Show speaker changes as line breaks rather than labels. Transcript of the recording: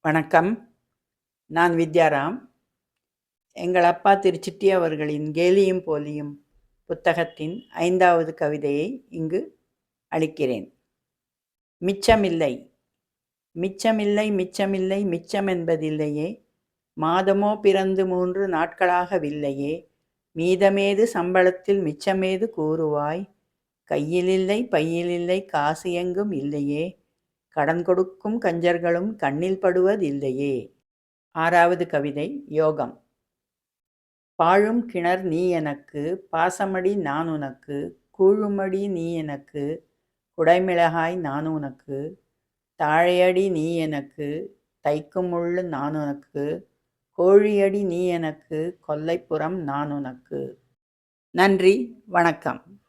வணக்கம். நான் வித்யாராம் எங்கள் அப்பா திரு சிட்டி அவர்களின் கேலியும் போலியும் புத்தகத்தின் ஐந்தாவது கவிதையை இங்கு அளிக்கிறேன். மிச்சமில்லை. மிச்சமில்லை மிச்சமில்லை மிச்சம் என்பதில்லையே. மாதமோ பிறந்து மூன்று நாட்களாகவில்லையே. மீதமேது சம்பளத்தில் மிச்சமேது கூறுவாய்? கையிலில்லை பையிலில்லை காசு எங்கும் இல்லையே. கடன் கொடுக்கும் கஞ்சர்களும் கண்ணில் படுவதில்லையே. ஆறாவது கவிதை யோகம். பாழும் கிணர் நீ எனக்கு பாசமடி நான் உனக்கு கூழுமடி நீ எனக்கு குடைமிளகாய் நான் உனக்கு தாழையடி நீ எனக்கு தைக்கும் முள்ளு நான் உனக்கு கோழியடி நீ எனக்கு கொல்லைப்புறம் நான் உனக்கு. நன்றி வணக்கம்.